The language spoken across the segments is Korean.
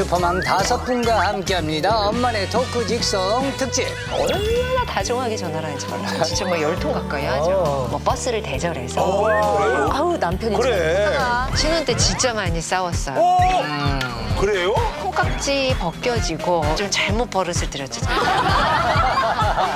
슈퍼맘 다섯 분과 함께합니다. 엄마네 토크 직성 특집. 얼마나 다정하게 전화를 하는지 몰라요. 진짜 뭐 열 통 가까이 하죠. 뭐 버스를 대절해서. 아우 남편이 그래. 신혼 때 진짜 많이 싸웠어요. 오! 그래요? 콩깍지 벗겨지고 좀 잘못 버릇을 들였잖아요.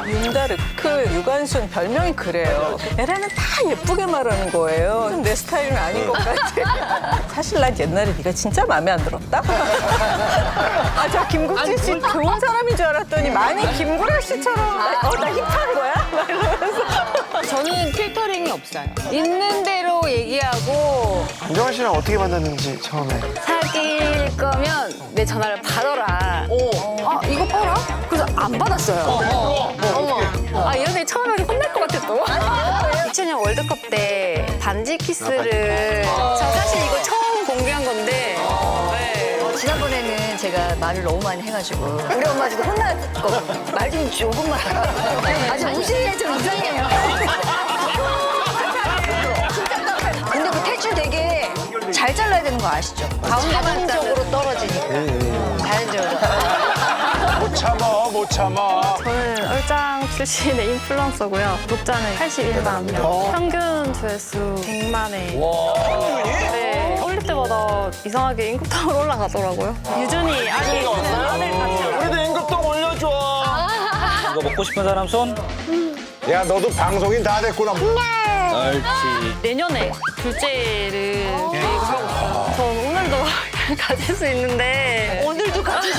윤다르크, 유관순 별명이 그래요. 에라는 다 예쁘게 말하는 거예요. 좀내 스타일은 아닌 것 같아. 사실 난 옛날에 네가 진짜 마음에 안 들었다. 아, 저 김국진 씨 좋은 사람인 줄 알았더니 많이 김구라 씨처럼 나- 어, 나 힙한 거야? 막 이러면서. 저는 필터링이 없어요. 있는 대로 얘기하고 안정환 씨랑 어떻게 만났는지 처음에 사귈 거면 내 전화를 받아라. 아 이거 봐라? 그래서 안 받았어요. 아 처음에 혼날 것 같아 또. 2000년 월드컵 때 반지 키스를 저 사실 이거 처음 공개한 건데 네. 지난번에는 제가 말을 너무 많이 해가지고 우리 엄마 지금 혼났거든요. 말좀 조금만. 아주 웃으시네 좀 이상해요. 근데 그 탈출 되게 잘 잘라야 되는 거 아시죠? 자동적으로 떨어지니까. 자연적으로. 못 참아, 못 참아. 저는 얼짱 출신의 인플루언서고요. 구독자는 81만 명. 평균 조회수 100만회. 네. 올릴 때마다 이상하게 임금통으로 올라가더라고요. 유준이 아들, 아들 같이 우리도 임금동 올려줘. 이거 먹고 싶은 사람 손? 야, 너도 방송인 다 됐구나. 옳지. 내년에 둘째를 계획하고 있어요. 전 오늘도 가질 수 있는데 오늘도 같이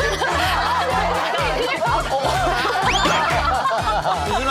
유준아,